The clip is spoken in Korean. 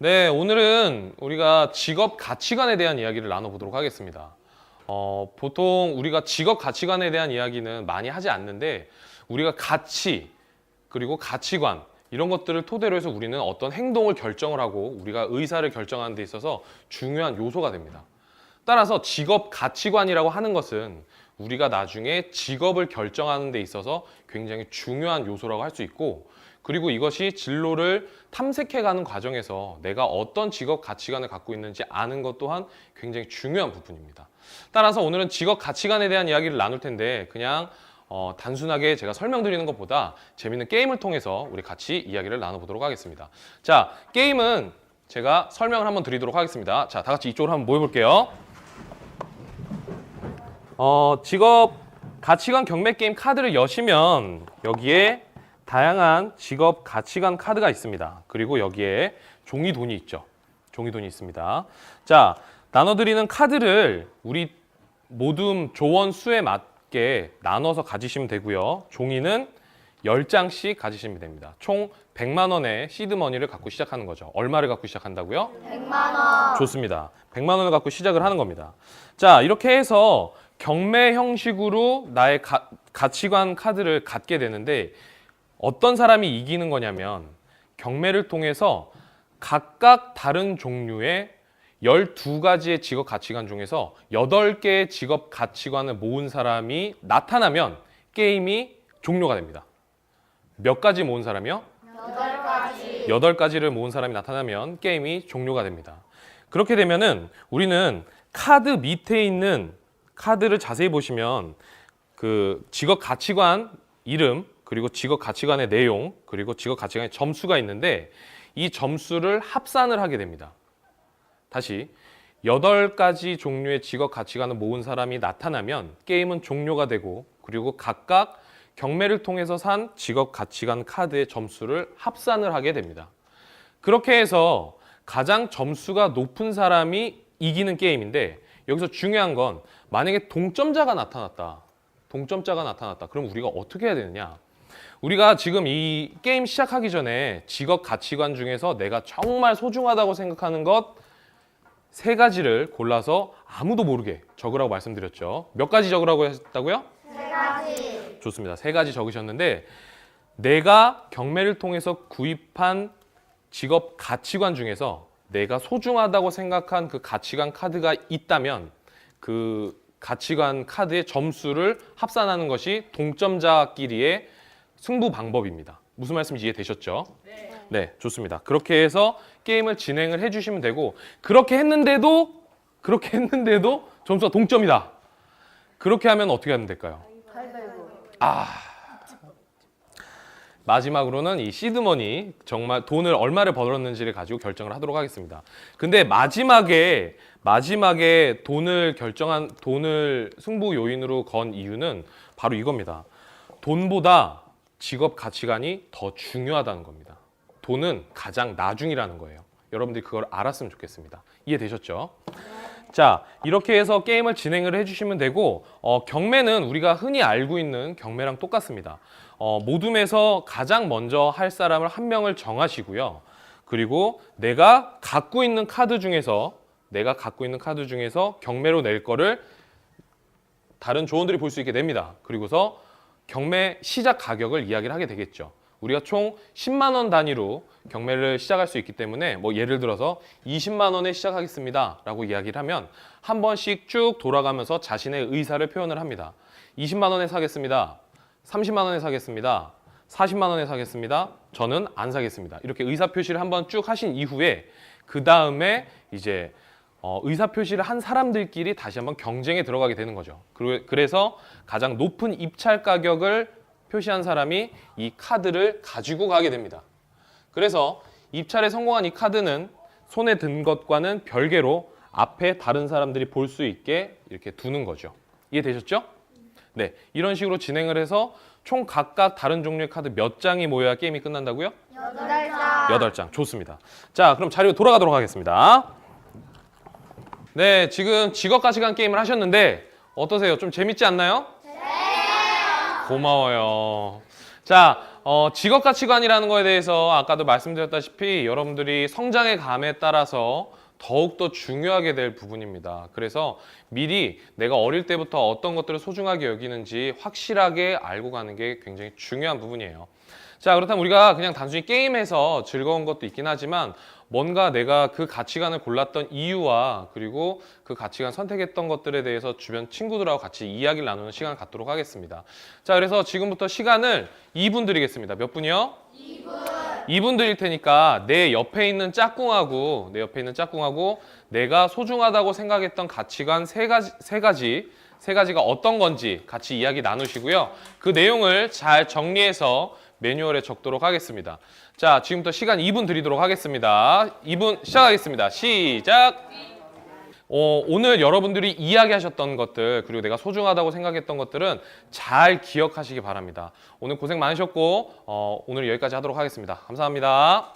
네, 오늘은 우리가 직업 가치관에 대한 이야기를 나눠보도록 하겠습니다. 어, 보통 우리가 직업 가치관에 대한 이야기는 많이 하지 않는데 우리가 가치 그리고 가치관 이런 것들을 토대로 해서 우리는 어떤 행동을 결정을 하고 우리가 의사를 결정하는 데 있어서 중요한 요소가 됩니다. 따라서 직업 가치관이라고 하는 것은 우리가 나중에 직업을 결정하는 데 있어서 굉장히 중요한 요소라고 할 수 있고 그리고 이것이 진로를 탐색해가는 과정에서 내가 어떤 직업 가치관을 갖고 있는지 아는 것 또한 굉장히 중요한 부분입니다. 따라서 오늘은 직업 가치관에 대한 이야기를 나눌 텐데 그냥 어, 단순하게 제가 설명드리는 것보다 재밌는 게임을 통해서 우리 같이 이야기를 나눠보도록 하겠습니다. 자, 게임은 제가 설명을 한번 드리도록 하겠습니다. 자, 다 같이 이쪽으로 한번 모여볼게요. 어, 직업 가치관 경매 게임 카드를 여시면 여기에 다양한 직업 가치관 카드가 있습니다. 그리고 여기에 종이 돈이 있죠. 종이 돈이 있습니다. 자, 나눠드리는 카드를 우리 모둠 조원 수에 맞게 나눠서 가지시면 되고요. 종이는 10장씩 가지시면 됩니다. 총 100만 원의 시드머니를 갖고 시작하는 거죠. 얼마를 갖고 시작한다고요? 100만 원. 좋습니다. 100만 원을 갖고 시작을 하는 겁니다. 자, 이렇게 해서 경매 형식으로 나의 가, 가치관 카드를 갖게 되는데 어떤 사람이 이기는 거냐면 경매를 통해서 각각 다른 종류의 12가지의 직업 가치관 중에서 8개의 직업 가치관을 모은 사람이 나타나면 게임이 종료가 됩니다. 몇 가지 모은 사람이요? 8가지. 여덟 가지를 모은 사람이 나타나면 게임이 종료가 됩니다. 그렇게 되면은 우리는 카드 밑에 있는 카드를 자세히 보시면 그 직업 가치관 이름 그리고 직업 가치관의 내용 그리고 직업 가치관의 점수가 있는데 이 점수를 합산을 하게 됩니다. 다시 여덟 가지 종류의 직업 가치관을 모은 사람이 나타나면 게임은 종료가 되고 그리고 각각 경매를 통해서 산 직업 가치관 카드의 점수를 합산을 하게 됩니다. 그렇게 해서 가장 점수가 높은 사람이 이기는 게임인데 여기서 중요한 건 만약에 동점자가 나타났다. 동점자가 나타났다. 그럼 우리가 어떻게 해야 되느냐? 우리가 지금 이 게임 시작하기 전에 직업 가치관 중에서 내가 정말 소중하다고 생각하는 것 세 가지를 골라서 아무도 모르게 적으라고 말씀드렸죠. 몇 가지 적으라고 했다고요? 3가지. 좋습니다. 세 가지 적으셨는데 내가 경매를 통해서 구입한 직업 가치관 중에서 내가 소중하다고 생각한 그 가치관 카드가 있다면 그 가치관 카드의 점수를 합산하는 것이 동점자끼리의 승부 방법입니다. 무슨 말씀인지 이해되셨죠? 네. 네, 좋습니다. 그렇게 해서 게임을 진행을 해주시면 되고 그렇게 했는데도 그렇게 했는데도 점수가 동점이다. 그렇게 하면 어떻게 하면 될까요? 가위바위보. 마지막으로는 이 시드머니 정말 돈을 얼마를 벌었는지를 가지고 결정을 하도록 하겠습니다. 근데 마지막에 마지막에 돈을 결정한 돈을 승부 요인으로 건 이유는 바로 이겁니다. 돈보다 직업 가치관이 더 중요하다는 겁니다. 돈은 가장 나중이라는 거예요. 여러분들이 그걸 알았으면 좋겠습니다. 이해되셨죠? 자, 이렇게 해서 게임을 진행을 해주시면 되고, 어, 경매는 우리가 흔히 알고 있는 경매랑 똑같습니다. 어, 모둠에서 가장 먼저 할 사람을 한 명을 정하시고요. 그리고 내가 갖고 있는 카드 중에서, 내가 갖고 있는 카드 중에서 경매로 낼 거를 다른 조원들이 볼 수 있게 됩니다. 그리고서 경매 시작 가격을 이야기를 하게 되겠죠. 우리가 총 10만 원 단위로 경매를 시작할 수 있기 때문에 뭐 예를 들어서 20만 원에 시작하겠습니다라고 이야기를 하면 한 번씩 쭉 돌아가면서 자신의 의사를 표현을 합니다. 20만 원에 사겠습니다. 30만 원에 사겠습니다. 40만 원에 사겠습니다. 저는 안 사겠습니다. 이렇게 의사 표시를 한번 쭉 하신 이후에 그 다음에 이제 어, 의사 표시를 한 사람들끼리 다시 한번 경쟁에 들어가게 되는 거죠. 그래- 그래서 가장 높은 입찰 가격을 표시한 사람이 이 카드를 가지고 가게 됩니다. 그래서 입찰에 성공한 이 카드는 손에 든 것과는 별개로 앞에 다른 사람들이 볼 수 있게 이렇게 두는 거죠. 이해되셨죠? 네, 이런 식으로 진행을 해서 총 각각 다른 종류의 카드 몇 장이 모여야 게임이 끝난다고요? 8장. 여덟 장 좋습니다. 자, 그럼 자리로 돌아가도록 하겠습니다. 네, 지금 직업 가치관 게임을 하셨는데 어떠세요? 좀 재밌지 않나요? 네. 고마워요. 자, 어, 직업 가치관이라는 거에 대해서 아까도 말씀드렸다시피 여러분들이 성장의 감에 따라서 더욱더 중요하게 될 부분입니다. 그래서 미리 내가 어릴 때부터 어떤 것들을 소중하게 여기는지 확실하게 알고 가는 게 굉장히 중요한 부분이에요. 자, 그렇다면 우리가 그냥 단순히 게임해서 즐거운 것도 있긴 하지만 뭔가 내가 그 가치관을 골랐던 이유와 그리고 그 가치관 선택했던 것들에 대해서 주변 친구들하고 같이 이야기를 나누는 시간을 갖도록 하겠습니다. 자, 그래서 지금부터 시간을 2분 드리겠습니다. 몇 분이요? 2분. 2분 드릴 테니까 내 옆에 있는 짝꿍하고 내 옆에 있는 짝꿍하고 내가 소중하다고 생각했던 가치관 세 가지 세 가지 세 가지가 어떤 건지 같이 이야기 나누시고요. 그 내용을 잘 정리해서 매뉴얼에 적도록 하겠습니다. 자, 지금부터 시간 2분 드리도록 하겠습니다. 2분 시작하겠습니다. 시작. 어, 오늘 여러분들이 이야기하셨던 것들 그리고 내가 소중하다고 생각했던 것들은 잘 기억하시기 바랍니다. 오늘 고생 많으셨고 어, 오늘 여기까지 하도록 하겠습니다. 감사합니다.